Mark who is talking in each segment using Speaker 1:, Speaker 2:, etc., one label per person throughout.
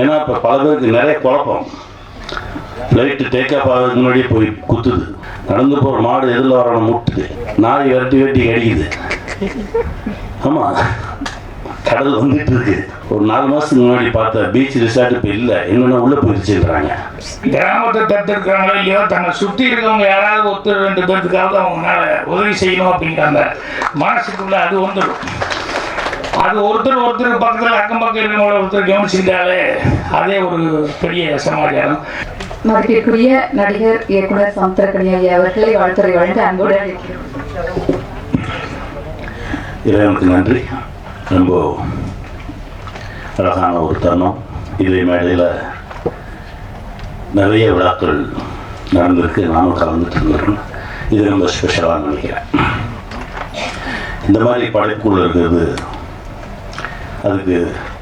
Speaker 1: ஏன்னா இப்போ பல பேருக்கு நிறைய குழப்பம். லைட்டு டேக்கப் ஆகிறதுக்கு முன்னாடியே போய் குத்துது. நடந்து போகிற மாடு எதில் வரணும் முட்டுது. நாய் விரட்டி வெட்டி கடிக்குது. ஆமாம் கடல் வந்துட்டு இருக்கு. ஒரு நாலு மாதத்துக்கு முன்னாடி பார்த்த பீச் ரிசார்ட் இப்போ இல்லை. என்னென்ன உள்ளே போயிருச்சுன்றாங்க
Speaker 2: கிராமத்தை தத்தெடுக்கிறாங்களோ இல்லையோ தன்னை சுற்றி இருக்கவங்க யாராவது ஒருத்தர் ரெண்டு பேர்த்துக்காவது அவங்களால உதவி செய்யணும் அப்படிங்கிற அந்த மனசுக்குள்ள அது வந்துடும். அது ஒருத்தர் ஒருத்தர் பக்கத்தில் அக்கம் பக்கம் ஒருத்தர் கவனிச்சுக்கிட்டாலே அதே ஒரு பெரிய சமாச்சாரம்.
Speaker 3: மதிப்பிற்குரிய நடிகர் இயக்குனர் சமுத்திரக்கணி ஐயா அவர்களை வாழ்த்துறை வழங்க அன்போடு அழைக்கிறோம்.
Speaker 1: இறைவனுக்கு நன்றி. ரொம்ப அழகான ஒரு தருணம். இதே மேடையில் நிறைய விழாக்கள் நடந்திருக்கு. நானும் கலந்துட்டு இருந்திருக்கேன். இது ரொம்ப ஸ்பெஷலாக நினைக்கிறேன். இந்த மாதிரி படைப்புக்குள்ள இருக்கிறது அதுக்கு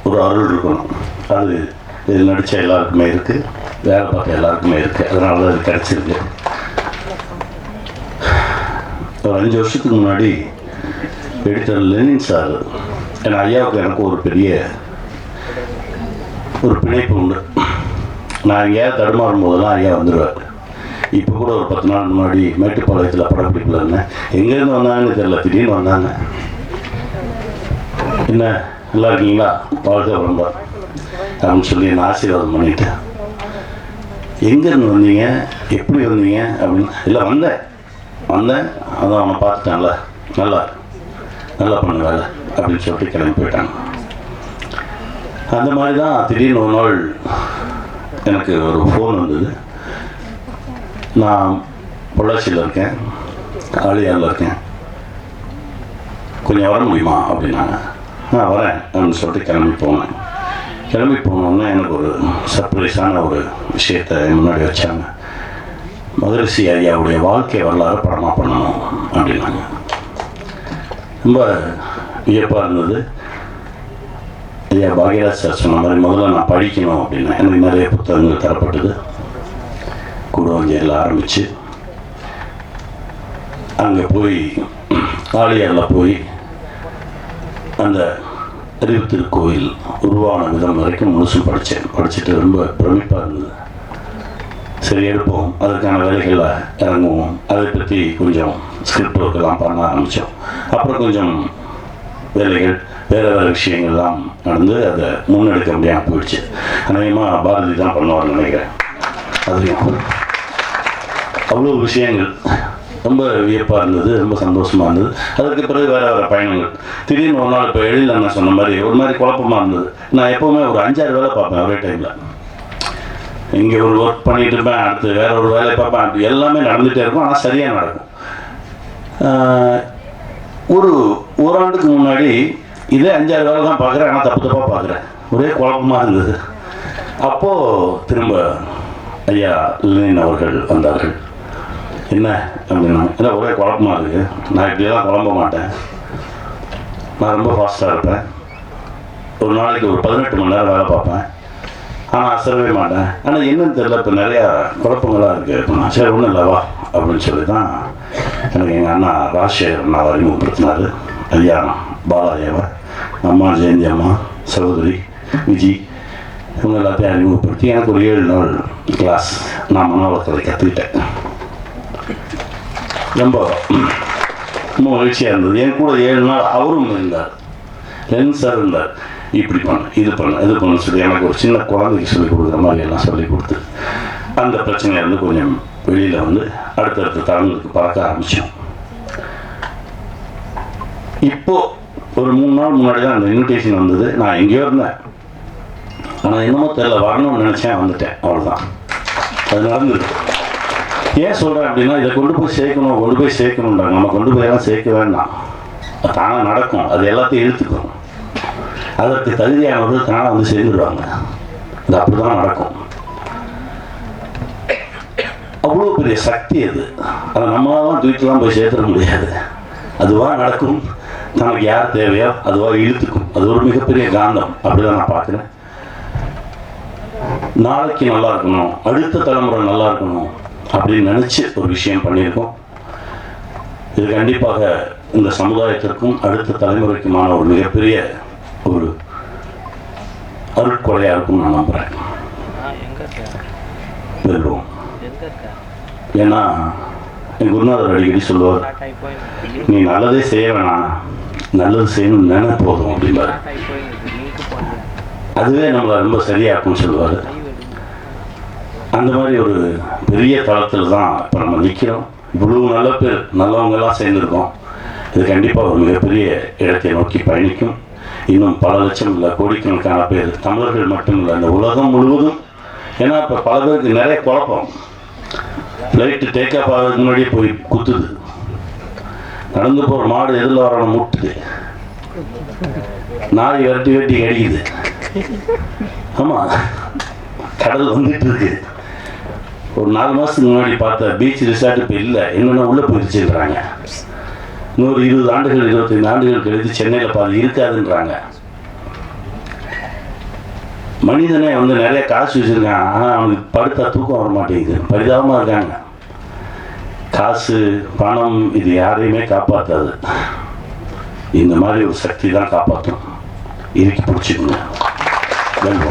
Speaker 1: ஒரு அருள் இருக்கணும். அது இதில் நடித்த எல்லாருக்குமே இருக்குது வேலை பார்த்த எல்லாருக்குமே இருக்குது அதனால தான் அது கிடச்சிருக்கு. ஒரு அஞ்சு வருஷத்துக்கு முன்னாடி எடிட்டர் லெனின் சார் என் ஐயாவுக்கு எனக்கு ஒரு பெரிய ஒரு பிணைப்பு உண்டு. நான் எங்கேயாவது தடுமாறும் போதெல்லாம் ஐயா வந்துடுவார் இப்போ கூட ஒரு பத்து நாள் முன்னாடி மேட்டுப்பாளையத்தில் படப்பிடிப்பில் இருந்தேன். எங்கேருந்து வந்தாங்கன்னு தெரியல. திடீர்னு வந்தாங்க. என்ன? நல்லா இருக்கீங்களா வாழ்க ரொம்ப அப்படின்னு சொல்லி என்ன ஆசீர்வாதம் பண்ணிட்டேன். எங்கேருந்து வந்தீங்க? எப்படி வந்தீங்க? அப்படின்னு இல்லை வந்தேன். வந்தேன். அதான் அவனை பார்த்துட்டேன்ல. நல்லா நல்லா பண்ணு வேலை அப்படின்னு சொல்லிட்டு கிளம்பி போயிட்டாங்க. அந்த மாதிரி தான் திடீர்னு ஒரு நாள் எனக்கு ஒரு ஃபோன் வந்தது. நான் பொள்ளாச்சியில் இருக்கேன். ஆலியாரில் இருக்கேன். கொஞ்சம் வர முடியுமா? அப்படின்னாங்க. நான் வரேன். அப்படின்னு சொல்லிட்டு கிளம்பி போனேன். கிளம்பி போனோன்னா எனக்கு ஒரு சர்ப்ரைஸான ஒரு விஷயத்தை முன்னாடி வச்சாங்க. மதுரசி ஐயாவுடைய வாழ்க்கை வரலாறு படமாக பண்ணணும் அப்படின்னாங்க. ரொம்ப வியப்பாக இருந்தது. ஐயா பாக்யராஜ் சார் சொன்ன மாதிரி முதல்ல நான் படிக்கணும் அப்படின்னா. எனக்கு நிறைய புத்தகங்கள் தரப்பட்டது. கூடுவாஞ்சேரியில் ஆரம்பித்து அங்கே போய் ஆலியாரில் போய் அந்த அறிவு திருக்கோயில் உருவான விதம் வரைக்கும் முழுசும் படித்தேன் படிச்சுட்டு ரொம்ப பிரமிப்பாக இருந்தது. சரி எடுப்போம் அதற்கான வேலைகளை இறங்குவோம். அதை பற்றி கொஞ்சம் ஸ்கிரிப்ட் ஒர்க்கெல்லாம் பண்ண ஆரம்பித்தோம் அப்புறம் கொஞ்சம் வேலைகள் வேறு வேறு விஷயங்கள்லாம் நடந்து அதை முன்னெடுக்க முடியாமல் போயிடுச்சு. அநேகமாக பாரதி தான் பண்ணுவார்னு நினைக்கிறேன். அதுலேயும் அவ்வளோ விஷயங்கள் ரொம்ப வியப்பாக இருந்தது ரொம்ப சந்தோஷமாக இருந்தது. அதற்கு பிறகு வேறு வேறு பயணங்கள். திடீர்னு ஒரு நாள் இப்போ எழில் அண்ணன் சொன்ன மாதிரி ஒரு மாதிரி குழப்பமாக இருந்தது. நான் எப்போவுமே ஒரு அஞ்சாறு வேலை பார்ப்பேன் ஒரே டைமில் இங்கே ஒரு ஒர்க் பண்ணிட்டு இருப்பேன் அடுத்து வேற ஒரு வேலை பார்ப்பேன் எல்லாமே நடந்துகிட்டே இருக்கும் ஆனால் சரியாக நடக்கும். ஒரு ஓராண்டுக்கு முன்னாடி இதே அஞ்சாறு வேலை தான் பார்க்குறேன் ஆனால் தப்பு தப்பாக பார்க்குறேன். ஒரே குழப்பமாக இருந்தது. அப்போது திரும்ப ஐயா லெனின் அவர்கள் வந்தார்கள். என்ன அப்படின்னா இல்லை ஒரே குழப்பமாக இருக்குது நான் இப்படியெல்லாம் குழம்ப மாட்டேன். நான் ரொம்ப ஃபாஸ்ட்டாக இருப்பேன். ஒரு நாளைக்கு ஒரு பதினெட்டு மணி நேரம் வேலை பார்ப்பேன். ஆனால் அசரவே மாட்டேன். ஆனால் என்னன்னு தெரியல இப்போ நிறையா குழப்பங்களாக இருக்குது இப்போ நான் சரி ஒன்றும் இல்லைவா அப்படின்னு சொல்லி தான் எனக்கு எங்கள் அண்ணா ராஜசேகர் அண்ணா அறிமுகப்படுத்தினார். கல்யாணம் பாலாஜேவா அம்மா ஜெயந்தி அம்மா சகோதரி விஜி இவங்க எல்லாத்தையும் அறிமுகப்படுத்தி எனக்கு ஒரு ஏழு நாள் கிளாஸ் நான் மனோவளக்கலை கற்றுக்கிட்டேன் ரொம்ப ரொம்ப மகிழ்ச்சியாக இருந்தது. என் கூட ஏழு நாள் அவரும் இருந்தார். லென் சார் இருந்தார். இப்படி பண்ண இது பண்ண இது பண்ண சொல்லி எனக்கு ஒரு சின்ன குழந்தைக்கு சொல்லிக் கொடுக்குற மாதிரி எல்லாம் சொல்லி கொடுத்து அந்த பிரச்சனையிலேருந்து கொஞ்சம் வெளியில் வந்து அடுத்தடுத்த தளங்களுக்கு பறக்க ஆரம்பித்தோம் இப்போ ஒரு மூணு நாள் முன்னாடி தான் அந்த இன்விடேஷன் வந்தது. நான் எங்கேயோ இருந்தேன். ஆனால் என்னமோ தெரியல வரணும்னு நினச்சேன் வந்துட்டேன். அவ்வளோதான் அது நடந்துருக்கு ஏன் சொல்கிறேன் அப்படின்னா இதை கொண்டு போய் சேர்க்கணும் கொண்டு போய் சேர்க்கணுன்றாங்க நம்ம கொண்டு போய் எல்லாம் சேர்க்க வேண்டாம். தானே தானாக நடக்கும். அது எல்லாத்தையும் இழுத்துக்கும். அதற்கு தகுதியானவர்கள் தானாக வந்து சேர்ந்துடுவாங்க. இது அப்படி தான் நடக்கும். அவ்வளோ பெரிய சக்தி அது. அதை நம்மளாலாம் தூக்கிலாம் போய் சேர்த்துட முடியாது. அதுவாக நடக்கும். நமக்கு யார் தேவையோ அதுவாக இழுத்துக்கும். அது ஒரு மிகப்பெரிய காந்தம். அப்படிதான் நான் பார்க்குறேன். நாளைக்கு நல்லா இருக்கணும். அடுத்த தலைமுறை நல்லா இருக்கணும். அப்படின்னு நினச்சி ஒரு விஷயம் பண்ணியிருக்கோம். இது கண்டிப்பாக இந்த சமுதாயத்திற்கும் அடுத்த தலைமுறைக்குமான ஒரு மிகப்பெரிய ஒரு அருட்கொலையாக இருக்கும்னு நான் நம்புகிறேன் பெறுவோம். ஏன்னா என் குருநாதர் அடிக்கடி சொல்லுவார் நீ நல்லதே செய்ய வேணாம். நல்லது செய்யணும் நினை போதும் அப்படிம்பாரு. அதுவே நம்மளை ரொம்ப சரியாக்கும்னு சொல்லுவார். அந்த மாதிரி ஒரு பெரிய தளத்தில் தான் இப்போ நம்ம நிற்கிறோம் இவ்வளவு நல்ல பேர் நல்லவங்கெல்லாம் சேர்ந்துருக்கோம். இது கண்டிப்பாக ஒரு மிகப்பெரிய இடத்தை நோக்கி பயணிக்கும். இன்னும் பல லட்சம் இல்லை கோடிக்கணக்கான பேர் தமிழர்கள் மட்டும் இல்லை இந்த உலகம் முழுவதும். ஏன்னா இப்போ பல பேருக்கு நிறைய குழப்பம். ஃப்ளைட்டு டேக் ஆஃப் ஆகிறதுக்கு முன்னாடியே போய் குத்துது. நடந்து போகிற மாடு எதில் வரணும் முட்டுது. நாய் விரட்டி வெட்டி கடிக்குது. ஆமாம் கடல் வந்துட்டு இருக்கு. ஒரு நாலு மாதத்துக்கு முன்னாடி பார்த்த பீச் ரிசார்ட் இப்போ இல்லை. என்னென்ன உள்ளே போயிடுச்சுன்றாங்க இன்னொரு இருபது ஆண்டுகள் இருபத்தைந்து ஆண்டுகள் கழித்து சென்னையில் பாதி இருக்காதுன்றாங்க. மனிதனே வந்து நிறைய காசு வச்சுருக்கான். ஆனால் அவனுக்கு படுத்தா தூக்கம் வர மாட்டேங்குது. பரிதாபமாக இருக்காங்க. காசு பணம் இது யாரையுமே காப்பாற்றாது இந்த மாதிரி ஒரு சக்தி தான் காப்பாற்றும் இறுக்கி பிடிச்சிக்கணும் நன்றி.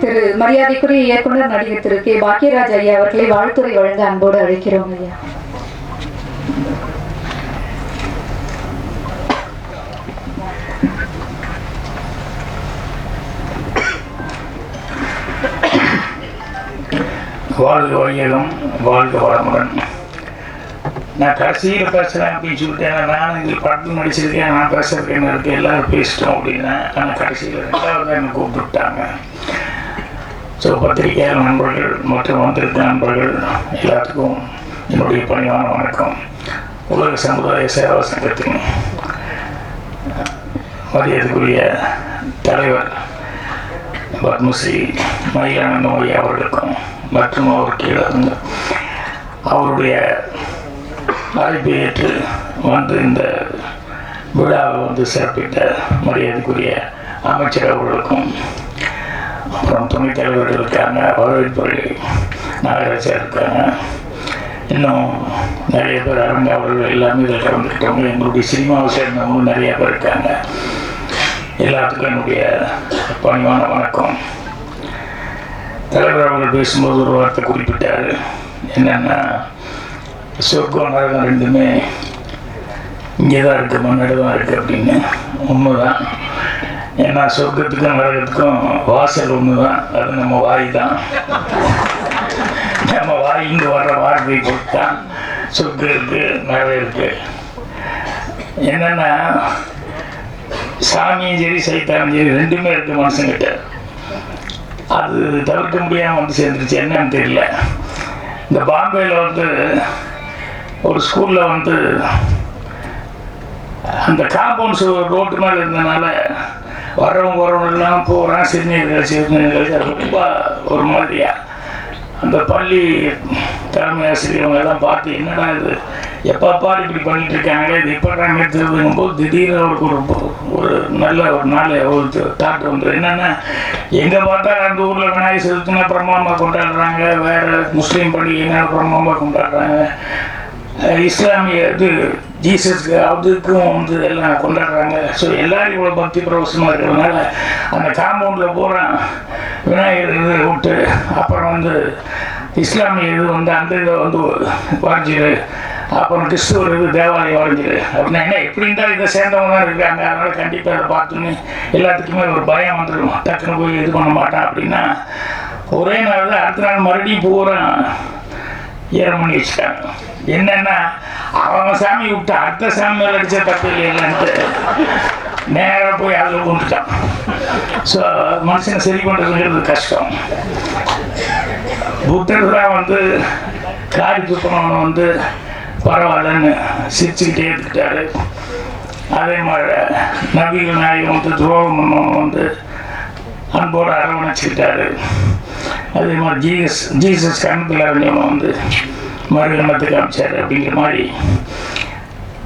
Speaker 3: திரு மரியாதைக்குரிய இயக்குனர் நடிகர் திரு கே. பாக்கியராஜ் ஐயா அவர்களை வாழ்த்துறை வழங்க அன்போடு அழைக்கிறோம் ஐயா.
Speaker 2: வாழ்க வழியகம் வாழ்க வளமுடன். நான் கடைசியில் பேசுகிறேன் அப்படின்னு சொல்லிட்டேன் நான் இங்கே படத்தில் நடிச்சிருக்கேன் நான் பேசுகிறேன் எனக்கு எல்லாரும் பேசிட்டோம் அப்படின்னா ஆனால் கடைசியில் ரெண்டாவது என்னை கூப்பிட்டுட்டாங்க. ஸோ பத்திரிகையாளர் நண்பர்கள் மற்றும் வந்திருக்க நண்பர்கள் எல்லாத்துக்கும் என்னுடைய பணிவான வணக்கம். உலக சமுதாய சேவா சங்கத்தின் மரியாதைக்குரிய தலைவர் பத்மஸ்ரீ மயிலான நோய் அவர்களுக்கும் மற்றும் அவர் கீழே இருந்து அவருடைய அழைப்பை ஏற்று வந்து இந்த விழாவை வந்து சிறப்பித்த மரியாதைக்குரிய அமைச்சர் அவர்களுக்கும் அப்புறம் துணி தலைவர்கள் இருக்காங்க வரவேற்புரை நாகராஜா இருக்காங்க. இன்னும் நிறைய பேர் அரங்காவர்கள் எல்லாமே இதில் கலந்துக்கிட்டவங்க எங்களுடைய சினிமாவை சேர்ந்தவங்க நிறைய பேர் இருக்காங்க. எல்லாத்துக்கும் என்னுடைய பணிவான வணக்கம். தலைவர் அவர்கள் பேசும்போது ஒரு வார்த்தை குறிப்பிட்டார். என்னென்னா சொர்க்கம் நரகம் ரெண்டுமே இங்கே தான் இருக்குது மண்ணடி தான் இருக்குது அப்படின்னு. உண்மைதான். ஏன்னா சொர்க்கத்துக்கும் நரகத்துக்கும் வாசல் ஒன்று தான் அது நம்ம வாய் தான் நம்ம வாய் இங்கே வர்ற வார்த்தை பொறுத்து தான் சொர்க்கம் இருக்குது நரகம் இருக்குது என்னென்னா சாமியும் சரி சைத்தானும் சரி ரெண்டுமே இருக்குது மனுஷங்கிட்ட. அது தவிர்க்க முடியாமல் வந்து சேர்ந்துருச்சு. என்னன்னு தெரியல. இந்த பாம்பேயில் வந்து ஒரு ஸ்கூலில் வந்து அந்த காம்பவுண்ட் ரோட்டு மேலே இருந்தனால வரவங்க வரவங்க எல்லாம் போகிறான் சிறுநீர்கள் சிறுநீர்கள் ரொம்ப ஒரு மாதிரியா. அந்த பள்ளி தலைமை ஆசிரியவங்க எல்லாம் பார்த்து என்னடா இது? எப்பப்பா இப்படி பண்ணிட்டு இருக்காங்களே இது இப்போ நிறுத்துறதுங்கும் போது திடீர்னு அவருக்கு ஒரு ஒரு நல்ல ஒரு நாள் ஒரு தாட் வந்து என்னென்னா எங்கே பார்த்தா அந்த ஊரில் விநாயகர் சதுர்த்தினா பிரம்மாமா கொண்டாடுறாங்க. வேறு முஸ்லீம் பண்டிகைனா பிரமாமா கொண்டாடுறாங்க. இஸ்லாமிய இது ஜீசஸ்க்கு அதுக்கும் வந்து எல்லாம் கொண்டாடுறாங்க. ஸோ எல்லாரும் இவ்வளோ பக்தி பிரவசமாக இருக்கிறதுனால அந்த காம்பவுண்டில் பூரா விநாயகர் இது விட்டு அப்புறம் வந்து இஸ்லாமிய இது வந்து அந்த இதை வந்து வரைஞ்சிரு. அப்புறம் கிறிஸ்துவர் இது தேவாலயம் வரைஞ்சிரு. அப்படின்னா என்ன எப்படி இருந்தாலும் இதை சேர்ந்தவங்க தான் இருக்காங்க? அதனால் கண்டிப்பாக அதை பார்த்துன்னு எல்லாத்துக்குமே ஒரு பயம் வந்துடும் டக்குன்னு போய் இது பண்ண மாட்டான் அப்படின்னா ஒரே நாள் தான் அடுத்த நாள் மறுபடியும் பூரா ஏழு மணி வச்சுட்டாங்க என்னன்னா அவன் சாமி விட்டு அடுத்த சாமி அடிச்ச தப்பு இல்லைன்ட்டு நேராக போய் அதில் கொண்டுட்டான். ஸோ மனுஷனை சரி பண்ணுறதுங்கிறது கஷ்டம். புத்தர் தான் வந்து காரி துப்பனவன் வந்து பரவாயில்லன்னு சிரிச்சுக்கிட்டே இருந்துட்டாரு. அதே மாதிரி நபிகள் நாயகம் வந்து துரோகம் பண்ணவன் வந்து அன்போடு அரவணைச்சுக்கிட்டாரு அதே மாதிரி ஜீசஸ் ஜீசஸ் கணத்தில் அரண்யமாக வந்து மறுகணத்துக்கு அமைச்சார் அப்படிங்கிற மாதிரி.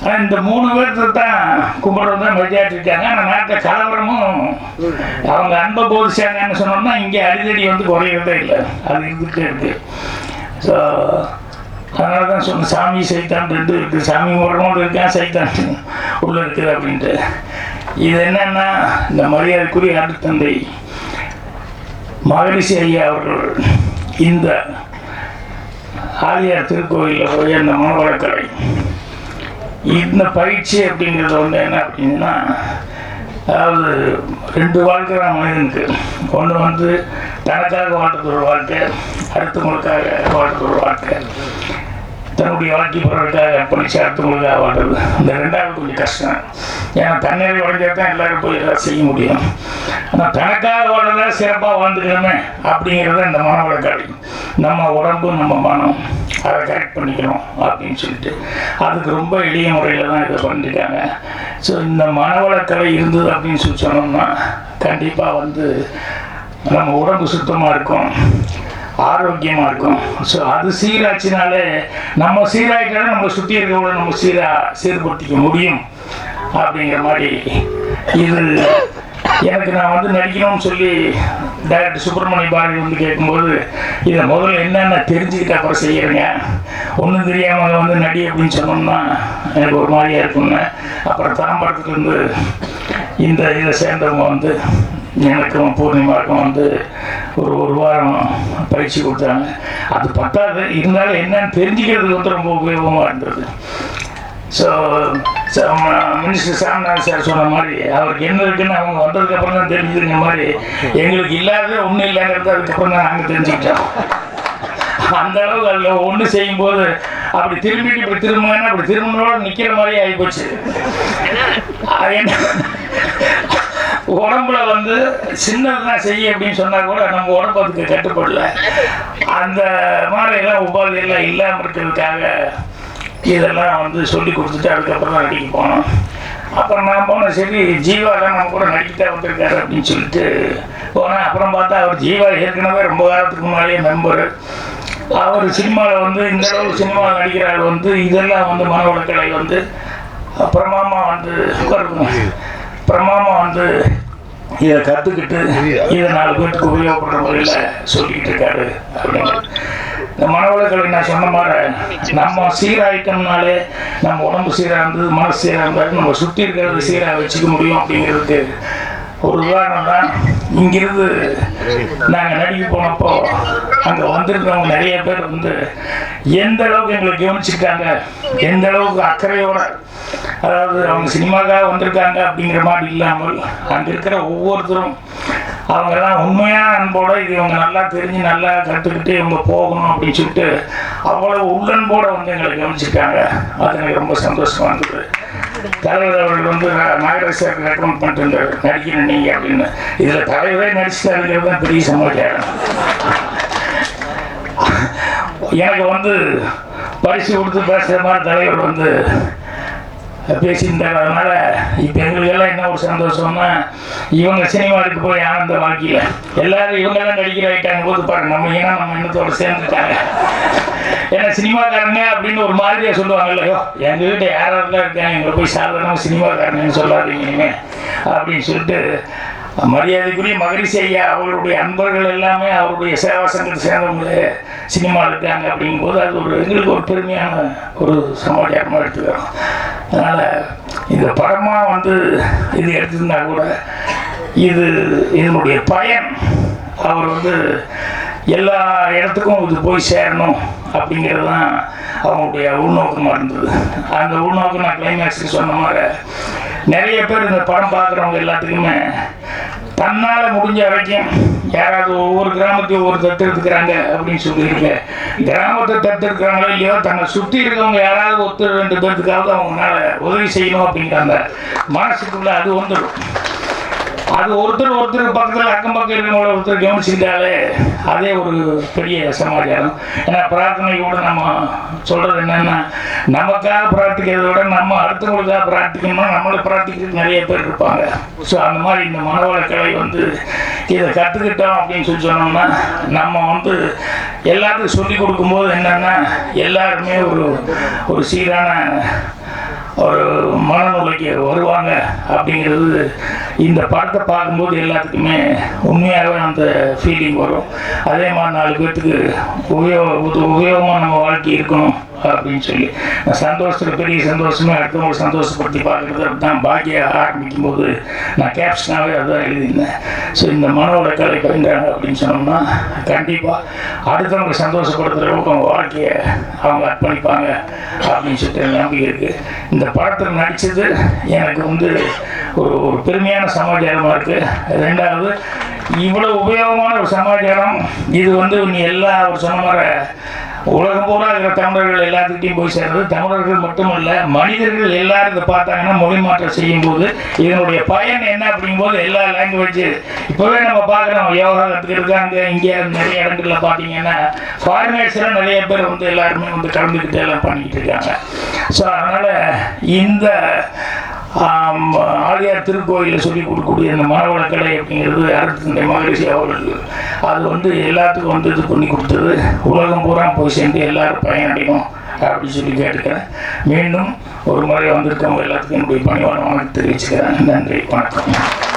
Speaker 2: ஆனால் இந்த மூணு பேர்த்து தான் கும்பிட்றது தான் மெஜாரிட்டி இருக்காங்க. ஆனால் நாட்டில் கலவரமும் அவங்க அன்பை போதிச்சாங்கன்னு சொன்னோம்னா இங்கே அடிதடி வந்து குறையிறதே இல்லை. அது இருந்துகிட்டே இருக்கு. ஸோ அதனால தான் சொன்ன சாமி சைத்தான் ரெண்டு இருக்குது சாமி உடனோடு இருக்கான் சைத்தான் உள்ளே இருக்குது அப்படின்ட்டு. இது என்னன்னா இந்த மரியாதைக்குரிய அருட்தந்தை மகரிஷி ஐயா அவர்கள் இந்த ஆலியார் திருக்கோயிலில் போய் அந்த மனவளக்கலை இந்த பயிற்சி அப்படிங்கிறது வந்து என்ன அப்படின்னா அதாவது ரெண்டு வாழ்க்கை தான் மனிதனுக்கு ஒன்று வந்து தனக்காக வாழ்றது ஒரு வாழ்க்கை அடுத்தவங்களுக்காக வாழ்றது ஒரு வாழ்க்கை. தன்னுடைய வாழ்க்கை பொருளுக்காக அர்ப்பணிச்சு அடுத்தவங்களுக்காக வாழ்றது இந்த ரெண்டாவது கொஞ்சம் கஷ்டம். ஏன்னா தண்ணீரை உடஞ்சா தான் எல்லாரும் போய் எல்லாம் செய்ய முடியும். ஆனால் தனக்காக வாழ்றதா சிறப்பாக வாழ்ந்துக்கணுமே அப்படிங்கிறத இந்த மன வழக்காளி நம்ம உடம்பு நம்ம மனம். அதை கரெக்ட் பண்ணிக்கணும் அப்படின்னு சொல்லிட்டு. அதுக்கு ரொம்ப எளிய முறையில் தான் இதை பண்ணியிருக்காங்க ஸோ இந்த மனவளக்கலை இருந்தது அப்படின்னு சொல்லி சொன்னோம்னா கண்டிப்பாக வந்து நம்ம உடம்பு சுத்தமாக இருக்கும். ஆரோக்கியமாக இருக்கும். ஸோ அது சீராச்சினாலே நம்ம சீராயிட்டாலும் நம்ம சுற்றி இருக்கிறவங்கள நம்ம சீரா சீர்படுத்திக்க முடியும். அப்படிங்கிற மாதிரி இது எனக்கு நான் வந்து நடிக்கணும்னு சொல்லி டேரக்டர் சுப்பிரமணிய பாரதி வந்து கேட்கும்போது இதை முதல்ல என்னென்ன தெரிஞ்சுக்கிட்டு அப்புறம் செய்கிறேங்க ஒன்றும் தெரியாமல் வந்து நடி அப்படின்னு சொன்னோம்னா எனக்கு ஒரு மாதிரியாக இருக்குங்க அப்புறம் தாம்பரத்துலேருந்து இந்த இதை சேர்ந்தவங்க வந்து எனக்கும் பூர்ணிமாவுக்கும் வந்து ஒரு ஒரு வாரம் பயிற்சி கொடுத்தாங்க. அது பத்தாது இருந்தாலும் என்னன்னு தெரிஞ்சுக்கிறதுக்கு வந்து ரொம்ப உபயோகமாக இருந்தது. ஸோ மினிஸ்டர் சாமிநாதன் சார் சொன்ன மாதிரி அவருக்கு என்ன இருக்குன்னு அவங்க வந்ததுக்கு அப்புறம் தான் தெரிஞ்சதுங்க மாதிரி எங்களுக்கு இல்லாத ஒன்றும் இல்லைங்கிறது அதுக்கப்புறம் தான் நாங்கள் தெரிஞ்சுக்கிட்டோம். அந்த அளவுக்கு அதில் ஒன்று செய்யும் போது அப்படி திரும்பிட்டு இப்படி திரும்பினா அப்படி திரும்பினோட நிற்கிற மாதிரி ஆகிப்போச்சு அது என்ன? உடம்புல வந்து சின்னதுதான் செய்ய அப்படின்னு சொன்னா கூட நம்ம உடம்பு அதுக்கு கட்டுப்படல. அந்த மாதிரி எல்லாம் உபாதி எல்லாம் இல்லாமல் இருக்கிறதுக்காக இதெல்லாம் வந்து சொல்லி கொடுத்துட்டு அதுக்கப்புறம் தான் நடிக்க போனோம். அப்புறம் நான் போனேன் சரி ஜீவாலாம் நம்ம கூட நடிக்கிட்டே வந்திருக்காரு அப்படின்னு சொல்லிட்டு போனேன் அப்புறம் பார்த்தா அவர் ஜீவா ஏற்கனவே ரொம்ப காலத்துக்கு முன்னாடியே மெம்பர் அவர் சினிமாவில் வந்து இந்த அளவு சினிமாவில் நடிக்கிறார் வந்து இதெல்லாம் வந்து மனவளக்கலை வந்து பிரமாமா வந்து உட்காருங்க. பிரமாமா வந்து இதை கற்றுக்கிட்டு இதை நாலு பேருக்கு உபயோகப்படுற முறையில் சொல்லிட்டு இருக்காரு அப்படின்னு இந்த மனவளக்கலை நான் சொன்ன மாதிரி நம்ம சீராயிட்டோம்னாலே நம்ம உடம்பு சீராக இருந்தது மனசு சீராக இருந்தாலும் நம்ம சுற்றி இருக்கிறது சீராக வச்சுக்க முடியும் அப்படிங்கிறதுக்கு ஒரு உதாரணம் தான் இங்கிருந்து நாங்கள் நடிக்க போனப்போ அங்கே வந்திருக்கிறவங்க நிறைய பேர் வந்து எந்த அளவுக்கு எங்களை கவனிச்சிருக்காங்க எந்த அளவுக்கு அக்கறையோட அதாவது அவங்க சினிமாக்காக வந்திருக்காங்க அப்படிங்கிற மாதிரி இல்லாமல் அங்கே இருக்கிற ஒவ்வொருத்தரும் அவங்கெல்லாம் உண்மையான அன்போட இது இவங்க நல்லா தெரிஞ்சு நல்லா கற்றுக்கிட்டு இவங்க போகணும் அப்படின்னு சொல்லிட்டு அவ்வளவு உள்ளன்போட வந்து எங்களை கவனிச்சிருக்காங்க. அது எனக்கு ரொம்ப சந்தோஷமா இருந்தது. தலைவர் அவர்கள் வந்து நா- நாகராஜ் ரெக்கமெண்ட் பண்ணிட்டு நடிக்கணும் நீங்க அப்படின்னு. இதுல தலைவரே நடிச்சுட்டாருங்கிறது தான் பெரிய சமாச்சாரம் எனக்கு வந்து பரிசு கொடுத்து பேசுகிற மாதிரி தலைவர் வந்து பேசியிருந்ததுனால இப்போ எங்களுக்கெல்லாம் என்ன ஒரு சந்தோஷம்னா இவங்க சினிமாவுக்கு போய் ஆனந்த வாழ்க்கையில். எல்லாரும் இவங்கெல்லாம் நடிக்கிற ஆகிட்டாங்க போது பாருங்க நம்ம ஏன்னா நம்ம இன்னத்தோட சேர்ந்துட்டாங்க. ஏன்னா சினிமாக்காரங்க அப்படின்னு ஒரு மாதிரியா சொல்லுவாங்க இல்லையோ எங்கள் வீட்டை யாரெல்லாம் இருக்காங்க? எங்களை போய் சாதாரண சினிமாக்காரங்கன்னு சொல்லாதீங்க அப்படின்னு சொல்லிட்டு மரியாதைக்குரிய மகரிஷி ஐயா அவருடைய அன்பர்கள் எல்லாமே அவருடைய சேவா சங்கத்தில் சேர்ந்தவங்க சினிமாவில் இருக்காங்க அப்படிங்கும்போது அது ஒரு எங்களுக்கு ஒரு பெருமையான ஒரு சமாச்சாரமாக எடுத்துக்கிறோம். அதனால் இந்த படமாக வந்து இது எடுத்திருந்தா கூட இது இதனுடைய பயன் அவர் வந்து எல்லா இடத்துக்கும் இது போய் சேரணும் அப்படிங்கிறது தான் அவங்களுடைய உள்நோக்கமாக இருந்தது. அந்த உள்நோக்கம் நான் கிளைமேக்ஸுக்கு சொன்ன மாதிரி நிறைய பேர் இந்த படம் பார்க்குறவங்க எல்லாத்துக்குமே தன்னால் முடிஞ்ச வரைக்கும் யாராவது ஒவ்வொரு கிராமத்தையும் ஒவ்வொரு தத்து எடுத்துக்கிறாங்க அப்படின்னு சொல்லியிருக்க. கிராமத்தை தத்து எடுக்கிறாங்களோ இல்லையோ தன்னை சுற்றி இருக்கவங்க யாராவது ஒருத்தர் ரெண்டு பேர்த்துக்காவது அவங்களால உதவி செய்யணும் அப்படிங்கிற அந்த மனசுக்குள்ள அது வந்துடும். அது ஒருத்தர் ஒருத்தர் பக்கத்தில் அக்கம் பக்கம் இருக்கிறவங்கள ஒருத்தர் கவனிச்சுக்கிட்டாலே அதே ஒரு பெரிய சமாச்சாரம். ஏன்னா பிரார்த்தனை கூட நம்ம சொல்றது என்னன்னா நமக்காக பிரார்த்திக்கிறத விட நம்ம அடுத்தவங்களுக்காக பிரார்த்திக்கணும்னா நம்மளை பிரார்த்திக்கிறது நிறைய பேர் இருப்பாங்க. ஸோ அந்த மாதிரி இந்த மனவளக்கலை கலை வந்து இதை கற்றுக்கிட்டோம் அப்படின்னு சொல்லி சொன்னோம்னா நம்ம வந்து எல்லாத்துக்கும் சொல்லி கொடுக்கும்போது என்னன்னா எல்லாருமே ஒரு ஒரு சீரான ஒரு மனநிலைக்கு வருவாங்க அப்படிங்கிறது இந்த படத்தை பார்க்கும்போது எல்லாத்துக்குமே உண்மையாகவே அந்த ஃபீலிங் வரும். அதே மாதிரி நாலு பேர்த்துக்கு உபயோக உபயோகமாக நம்ம வாழ்க்கை இருக்கணும் அப்படின்னு சொல்லி. சந்தோஷத்தில் பெரிய சந்தோஷமே அடுத்தவங்களை சந்தோஷப்படுத்தி பார்க்குறது தான் பாக்கிய ஆரம்பிக்கும் போது நான் கேப்ஷனாகவே அதுதான் எழுதியிருந்தேன். ஸோ இந்த மனோட கலை கலைஞராங்க அப்படின்னு சொன்னோம்னா கண்டிப்பாக அடுத்தவங்களை சந்தோஷப்படுத்துகிற அளவுக்கு அவங்க வாழ்க்கையை அவங்க அர்ப்பணிப்பாங்க அப்படின்னு சொல்லிட்டு நம்பிக்கை இருக்குது இந்த படத்தில் நடித்தது எனக்கு வந்து ஒரு ஒரு பெருமையான சமாச்சாரமாக இருக்குது ரெண்டாவது இவ்வளோ உபயோகமான ஒரு சமாச்சாரம். இது வந்து நீ எல்லா ஒரு சொன்ன மாதிரி உலகம் பூரா இருக்கிற தமிழர்கள் எல்லாத்துக்கிட்டையும் போய் சேர்றது. தமிழர்கள் மட்டுமல்ல மனிதர்கள் எல்லாரும் இதை பார்த்தாங்கன்னா மொழி மாற்றம் செய்யும் போது இதனுடைய பயன் என்ன அப்படிங்கும்போது எல்லா லாங்குவேஜ் இப்போவே நம்ம பார்க்குறோம் யோகா கற்றுக்கிறதுக்காங்க இங்கே நிறைய இடங்கள்ல பார்த்தீங்கன்னா ஃபாரினர்ஸ்லாம் நிறைய பேர் வந்து எல்லாருமே வந்து கலந்துக்கிட்டு எல்லாம் பண்ணிக்கிட்டு இருக்காங்க. ஸோ அதனால் இந்த ஆழியார் திருக்கோயிலில் சொல்லி கொடுக்கக்கூடிய இந்த மரவளக்கலை அப்படிங்கிறது அருத்தந்தை மகரிஷி அவர்கள் அது வந்து எல்லாத்துக்கும் வந்து இது பண்ணி கொடுத்தது. உலகம் பூரா போய் சேர்ந்து எல்லாரும் பயனடையும் அப்படின்னு சொல்லி கேட்டுக்கிறேன். மீண்டும் ஒரு முறை வந்திருக்கவங்க எல்லாத்துக்கும் என்னுடைய பணிவான வணக்கம் தெரிவிச்சுக்கிறேன். நன்றி வணக்கம்.